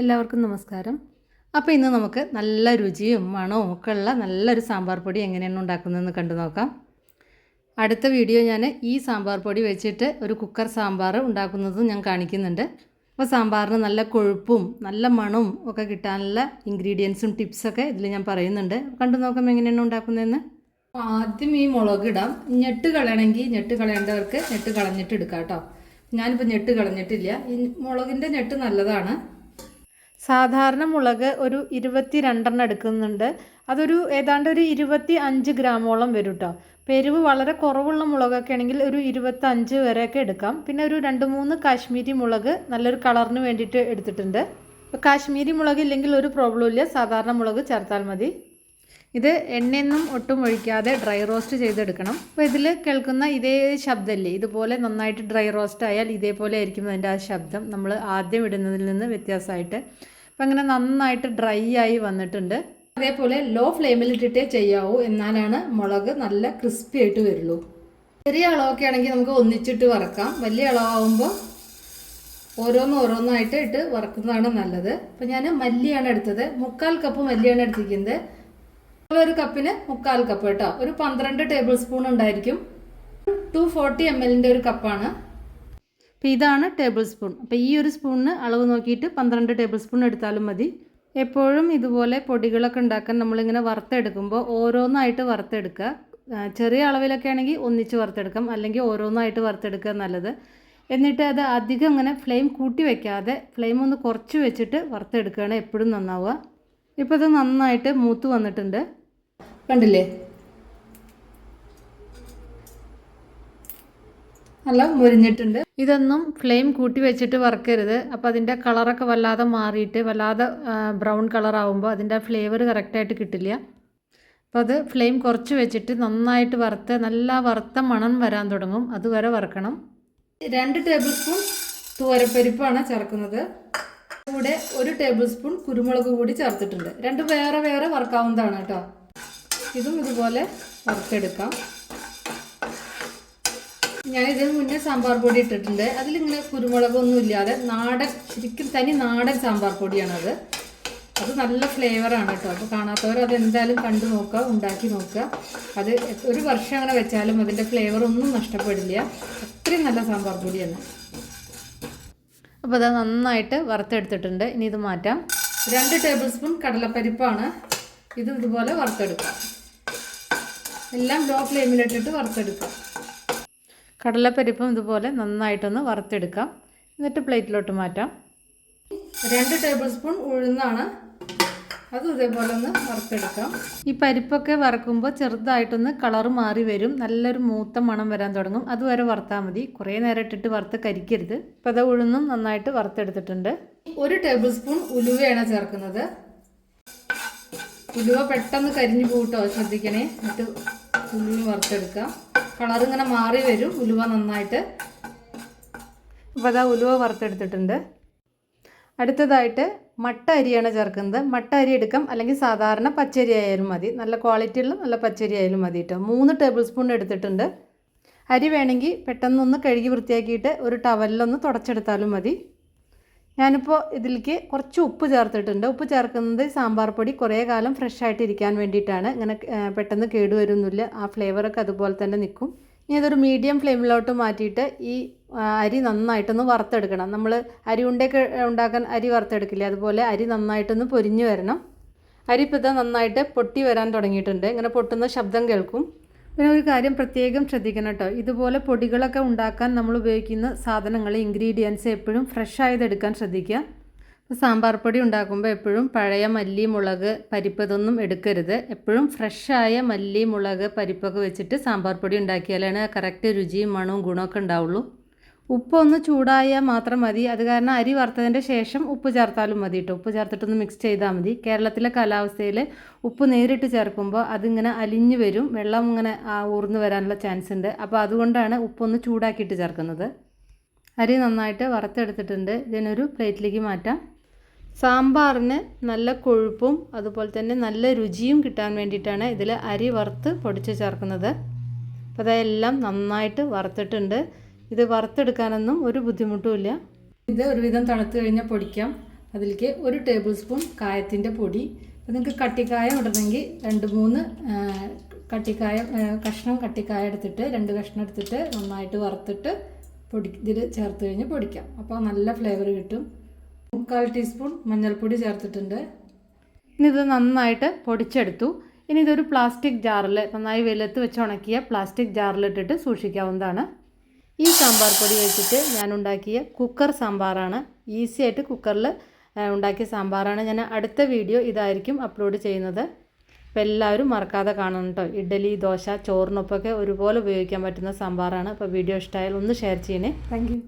എല്ലാവർക്കും നമസ്കാരം. അപ്പോൾ ഇന്ന് നമുക്ക് നല്ല രുചിയും മണവും ഒക്കെ ഉള്ള നല്ലൊരു സാമ്പാർ പൊടി എങ്ങനെയാണ് ഉണ്ടാക്കുന്നതെന്ന് കണ്ടു നോക്കാം. അടുത്ത വീഡിയോ ഞാൻ ഈ സാമ്പാർ പൊടി വെച്ചിട്ട് ഒരു കുക്കർ സാമ്പാർ ഉണ്ടാക്കുന്നതും ഞാൻ കാണിക്കുന്നുണ്ട്. അപ്പോൾ സാമ്പാറിന് നല്ല കൊഴുപ്പും നല്ല മണവും ഒക്കെ കിട്ടാനുള്ള ഇൻഗ്രീഡിയൻസും ടിപ്സൊക്കെ ഇതിൽ ഞാൻ പറയുന്നുണ്ട്. കണ്ടു നോക്കാം എങ്ങനെയാണ് ഉണ്ടാക്കുന്നതെന്ന്. ആദ്യം ഈ മുളക് ഇടാം. ഞെട്ട് കളയണമെങ്കിൽ ഞെട്ട് കളയേണ്ടവർക്ക് ഞെട്ട് കളഞ്ഞിട്ട് എടുക്കാം കേട്ടോ. ഞാനിപ്പോൾ ഞെട്ട് കളഞ്ഞിട്ടില്ല. ഈ മുളകിന്റെ ഞെട്ട് നല്ലതാണ്. സാധാരണ മുളക് ഒരു ഇരുപത്തി രണ്ടെണ്ണം എടുക്കുന്നുണ്ട്. അതൊരു ഏതാണ്ട് ഒരു ഇരുപത്തി അഞ്ച് ഗ്രാമോളം വരും കേട്ടോ പെരുവ് വളരെ കുറവുള്ള മുളകൊക്കെ ആണെങ്കിൽ ഒരു ഇരുപത്തഞ്ച് വരെയൊക്കെ എടുക്കാം. പിന്നെ ഒരു രണ്ട് മൂന്ന് കാശ്മീരി മുളക് നല്ലൊരു കളറിന് വേണ്ടിയിട്ട് എടുത്തിട്ടുണ്ട്. ഇപ്പോൾ കാശ്മീരി മുളക് ഇല്ലെങ്കിൽ ഒരു പ്രോബ്ലം ഇല്ല. സാധാരണ മുളക് ചേർത്താൽ മതി. ഇത് എണ്ണയൊന്നും ഒട്ടും ഒഴിക്കാതെ ഡ്രൈ റോസ്റ്റ് ചെയ്തെടുക്കണം. അപ്പോൾ ഇതിൽ കേൾക്കുന്ന ഇതേ ശബ്ദമല്ലേ ഇതുപോലെ നന്നായിട്ട് ഡ്രൈ റോസ്റ്റ് ആയാൽ ഇതേപോലെ ആയിരിക്കും അതിന്റെ ആ ശബ്ദം. നമ്മൾ ആദ്യം ഇടുന്നതിൽ നിന്ന് വ്യത്യാസമായിട്ട് അപ്പം അങ്ങനെ നന്നായിട്ട് ഡ്രൈ ആയി വന്നിട്ടുണ്ട്. അതേപോലെ ലോ ഫ്ലെയിമിൽ ഫ്ലെയിമിലിട്ടിട്ടേ ചെയ്യാവൂ. എന്നാലാണ് മുളക് നല്ല ക്രിസ്പി ആയിട്ട് വരുള്ളൂ. ചെറിയ അളവൊക്കെ ആണെങ്കിൽ നമുക്ക് ഒന്നിച്ചിട്ട് വറക്കാം. വലിയ അളവാകുമ്പോൾ ഓരോന്ന് ഓരോന്നായിട്ട് ഇട്ട് വറക്കുന്നതാണ് നല്ലത്. അപ്പം ഞാൻ മല്ലിയാണ് എടുത്തത്. മുക്കാൽ കപ്പ് മല്ലിയാണ് എടുത്തിരിക്കുന്നത്. ഒരു കപ്പിന് മുക്കാൽ കപ്പ് കേട്ടോ. ഒരു പന്ത്രണ്ട് ടേബിൾ സ്പൂൺ ഉണ്ടായിരിക്കും. ടു ഫോർട്ടി എം എല്ലിന്റെ ഒരു കപ്പാണ്. അപ്പോൾ ഇതാണ് ടേബിൾ സ്പൂൺ അപ്പോൾ ഈ ഒരു സ്പൂണിന് അളവ് നോക്കിയിട്ട് പന്ത്രണ്ട് ടേബിൾ സ്പൂൺ എടുത്താലും മതി. എപ്പോഴും ഇതുപോലെ പൊടികളൊക്കെ ഉണ്ടാക്കാൻ നമ്മളിങ്ങനെ വറുത്തെടുക്കുമ്പോൾ ഓരോന്നായിട്ട് വറുത്തെടുക്കുക. ചെറിയ അളവിലൊക്കെ ആണെങ്കിൽ ഒന്നിച്ച് വറുത്തെടുക്കാം. അല്ലെങ്കിൽ ഓരോന്നായിട്ട് വറുത്തെടുക്കുക നല്ലത്. എന്നിട്ട് അത് അധികം ഇങ്ങനെ ഫ്ലെയിം കൂട്ടി വെക്കാതെ ഫ്ലെയിം ഒന്ന് കുറച്ച് വെച്ചിട്ട് വറുത്തെടുക്കുകയാണ് എപ്പോഴും നന്നാവുക. ഇപ്പോൾ ഇത് നന്നായിട്ട് മൂത്ത് വന്നിട്ടുണ്ട്. കണ്ടില്ലേ? നല്ല മുരിഞ്ഞിട്ടുണ്ട്. ഇതൊന്നും ഫ്ലെയിം കൂട്ടി വെച്ചിട്ട് വറക്കരുത്. അപ്പോൾ അതിന്റെ കളറൊക്കെ വല്ലാതെ മാറിയിട്ട് വല്ലാതെ ബ്രൗൺ കളർ ആവുമ്പോൾ അതിന്റെ ഫ്ലേവർ കറക്റ്റായിട്ട് കിട്ടില്ല. അപ്പോൾ അത് ഫ്ലെയിം കുറച്ച് വെച്ചിട്ട് നന്നായിട്ട് വറുത്ത് നല്ല വറുത്ത മണം വരാൻ തുടങ്ങും. അതുവരെ വറുക്കണം. രണ്ട് ടേബിൾ സ്പൂൺ തുവരപ്പരിപ്പാണ് ചേർക്കുന്നത്. കൂടെ ഒരു ടേബിൾ സ്പൂൺ കുരുമുളക് കൂടി ചേർത്തിട്ടുണ്ട്. രണ്ട് വേറെ വേറെ വറുക്കാവുന്നതാണ് കേട്ടോ. ഇതും ഇതുപോലെ വറുത്തെടുക്കാം. ഞാൻ ഇതിന് മുന്നേ സാമ്പാർ പൊടി ഇട്ടിട്ടുണ്ട്. അതിലിങ്ങനെ കുരുമുളകൊന്നും ഇല്ലാതെ നാടൻ ശരിക്കും തനി നാടൻ സാമ്പാർ പൊടിയാണത്. അത് നല്ല ഫ്ലേവറാണ് കേട്ടോ. അപ്പോൾ കാണാത്തവർ അത് എന്തായാലും കണ്ടു നോക്കുക ഉണ്ടാക്കി നോക്കുക. അത് ഒരു വർഷം അങ്ങനെ വെച്ചാലും അതിന്റെ ഫ്ലേവർ ഒന്നും നഷ്ടപ്പെടില്ല. അത്രയും നല്ല സാമ്പാർ പൊടിയാണ്. അപ്പോൾ അത് നന്നായിട്ട് വറുത്തെടുത്തിട്ടുണ്ട്. ഇനി ഇത് മാറ്റാം. രണ്ട് ടേബിൾ സ്പൂൺ കടലപ്പരിപ്പാണ്. ഇത് ഇതുപോലെ വറുത്തെടുക്കാം. എല്ലാം ലോ ഫ്ലെയിമിലിട്ടിട്ട് വറുത്തെടുക്കാം. കടലപ്പരിപ്പും ഇതുപോലെ നന്നായിട്ടൊന്ന് വറുത്തെടുക്കാം. എന്നിട്ട് പ്ലേറ്റിലോട്ട് മാറ്റാം. രണ്ട് ടേബിൾ സ്പൂൺ ഉഴുന്നാണ്. അത് ഇതേപോലെ ഒന്ന് വറുത്തെടുക്കാം. ഈ പരിപ്പൊക്കെ വറക്കുമ്പോൾ ചെറുതായിട്ടൊന്ന് കളർ മാറി വരും. നല്ലൊരു മൂത്ത മണം വരാൻ തുടങ്ങും. അതുവരെ വറുത്താൽ മതി. കുറേ നേരം ഇട്ടിട്ട് വറുത്ത് കരിക്കരുത്. ഇപ്പം അത് ഉഴുന്നും നന്നായിട്ട് വറുത്തെടുത്തിട്ടുണ്ട്. ഒരു ടേബിൾ സ്പൂൺ ഉലുവയാണ് ചേർക്കുന്നത്. ഉലുവ പെട്ടെന്ന് കരിഞ്ഞു പോകട്ടോ ശ്രദ്ധിക്കണേ. എന്നിട്ട് ഉലുവ വറുത്തെടുക്കാം. കളർ ഇങ്ങനെ മാറി വരും. ഉലുവ നന്നായിട്ട്. അപ്പോൾ അതാ ഉലുവ വറുത്തെടുത്തിട്ടുണ്ട്. അടുത്തതായിട്ട് മട്ട അരിയാണ് ചേർക്കുന്നത്. മട്ട അരി എടുക്കാം. അല്ലെങ്കിൽ സാധാരണ പച്ചരി ആയാലും മതി. നല്ല ക്വാളിറ്റി ഉള്ള നല്ല പച്ചരി ആയാലും മതി കേട്ടോ മൂന്ന് ടേബിൾ സ്പൂൺ എടുത്തിട്ടുണ്ട്. അരി വേണമെങ്കിൽ പെട്ടെന്നൊന്ന് കഴുകി വൃത്തിയാക്കിയിട്ട് ഒരു ടവലിലൊന്ന് തുടച്ചെടുത്താലും മതി. ഞാനിപ്പോൾ ഇതിലേക്ക് കുറച്ച് ഉപ്പ് ചേർത്തിട്ടുണ്ട്. ഉപ്പ് ചേർക്കുന്നത് സാമ്പാർ പൊടി കുറേ കാലം ഫ്രഷ് ആയിട്ട് വേണ്ടിയിട്ടാണ്. ഇങ്ങനെ പെട്ടെന്ന് കേടുവരുന്നില്ല ആ ഫ്ലേവറൊക്കെ അതുപോലെ തന്നെ നിൽക്കും. ഇനി അതൊരു മീഡിയം ഫ്ലെയിമിലോട്ട് മാറ്റിയിട്ട് ഈ അരി നന്നായിട്ടൊന്ന് വറുത്തെടുക്കണം. നമ്മൾ അരി ഉണ്ടയൊക്കെ ഉണ്ടാക്കാൻ അരി വറുത്തെടുക്കില്ലേ? അതുപോലെ അരി നന്നായിട്ടൊന്ന് പൊരിഞ്ഞു വരണം. അരി ഇപ്പോൾ ഇതാ നന്നായിട്ട് പൊട്ടി വരാൻ തുടങ്ങിയിട്ടുണ്ട്. ഇങ്ങനെ പൊട്ടുന്ന ശബ്ദം കേൾക്കും. പിന്നെ ഒരു കാര്യം പ്രത്യേകം ശ്രദ്ധിക്കണം കേട്ടോ. ഇതുപോലെ പൊടികളൊക്കെ ഉണ്ടാക്കാൻ നമ്മൾ ഉപയോഗിക്കുന്ന സാധനങ്ങൾ ഇൻഗ്രീഡിയൻസ് എപ്പോഴും ഫ്രഷ് ആയതെടുക്കാൻ ശ്രദ്ധിക്കുക. സാമ്പാർ പൊടി ഉണ്ടാക്കുമ്പോൾ എപ്പോഴും പഴയ മല്ലി മുളക് പരിപ്പ് ഇതൊന്നും എടുക്കരുത്. എപ്പോഴും ഫ്രഷായ മല്ലി മുളക് പരിപ്പൊക്കെ വെച്ചിട്ട് സാമ്പാർ പൊടി ഉണ്ടാക്കിയാലാണ് കറക്റ്റ് രുചിയും മണവും ഗുണമൊക്കെ ഉണ്ടാവുള്ളൂ. ഉപ്പ് ഒന്ന് ചൂടായാൽ മാത്രം മതി. അത് കാരണം അരി വറുത്തതിന്റെ ശേഷം ഉപ്പ് ചേർത്താലും മതി കേട്ടോ ഉപ്പ് ചേർത്തിട്ടൊന്ന് മിക്സ് ചെയ്താൽ മതി. കേരളത്തിലെ കാലാവസ്ഥയിൽ ഉപ്പ് നേരിട്ട് ചേർക്കുമ്പോൾ അതിങ്ങനെ അലിഞ്ഞു വരും. വെള്ളം ഇങ്ങനെ ഊർന്ന് വരാനുള്ള ചാൻസ് ഉണ്ട്. അപ്പോൾ അതുകൊണ്ടാണ് ഉപ്പൊന്ന് ചൂടാക്കിയിട്ട് ചേർക്കുന്നത്. അരി നന്നായിട്ട് വറുത്തെടുത്തിട്ടുണ്ട്. ഇതിനൊരു പ്ലേറ്റിലേക്ക് മാറ്റാം. സാമ്പാറിന് നല്ല കൊഴുപ്പും അതുപോലെ തന്നെ നല്ല രുചിയും കിട്ടാൻ വേണ്ടിയിട്ടാണ് ഇതിൽ അരി വറുത്ത് പൊടിച്ച് ചേർക്കുന്നത്. അപ്പോൾ അതെല്ലാം നന്നായിട്ട് വറുത്തിട്ടുണ്ട്. ഇത് വറുത്തെടുക്കാനൊന്നും ഒരു ബുദ്ധിമുട്ടുമില്ല ഇത് ഒരുവിധം തണുത്ത് കഴിഞ്ഞാൽ പൊടിക്കാം. അതിലേക്ക് ഒരു ടേബിൾ സ്പൂൺ കായത്തിന്റെ പൊടി. അപ്പോൾ നിങ്ങൾക്ക് കട്ടിക്കായം ഇടണമെങ്കിൽ രണ്ട് മൂന്ന് കട്ടിക്കായ കഷ്ണം കട്ടിക്കായ എടുത്തിട്ട് രണ്ട് കഷ്ണം എടുത്തിട്ട് നന്നായിട്ട് വറുത്തിട്ട് പൊടി ഇതിൽ ചേർത്ത് കഴിഞ്ഞ് പൊടിക്കാം. അപ്പോൾ നല്ല ഫ്ലേവർ കിട്ടും. മുക്കാൽ ടീസ്പൂൺ മഞ്ഞൾപ്പൊടി ചേർത്തിട്ടുണ്ട്. ഇനി ഇത് നന്നായിട്ട് പൊടിച്ചെടുത്തു. ഇനി ഇതൊരു പ്ലാസ്റ്റിക് ജാറിൽ നന്നായി വെയിലത്ത് വെച്ച് ഉണക്കിയ പ്ലാസ്റ്റിക് ജാറിലിട്ടിട്ട് സൂക്ഷിക്കാവുന്നതാണ്. ഈ സാമ്പാർ പൊടി വെച്ചിട്ട് ഞാൻ ഉണ്ടാക്കിയ കുക്കർ സാമ്പാറാണ്. ഈസി ആയിട്ട് കുക്കറിൽ ഉണ്ടാക്കിയ സാമ്പാറാണ്. ഞാൻ അടുത്ത വീഡിയോ ഇതായിരിക്കും അപ്ലോഡ് ചെയ്യുന്നത്. അപ്പോൾ എല്ലാവരും മറക്കാതെ കാണണം കേട്ടോ ഇഡ്ഡലി ദോശ ചോറിനൊപ്പമൊക്കെ ഒരുപോലെ ഉപയോഗിക്കാൻ പറ്റുന്ന സാമ്പാറാണ്. അപ്പോൾ വീഡിയോ ഇഷ്ടമായാൽ ഒന്ന് ഷെയർ ചെയ്യണേ. താങ്ക്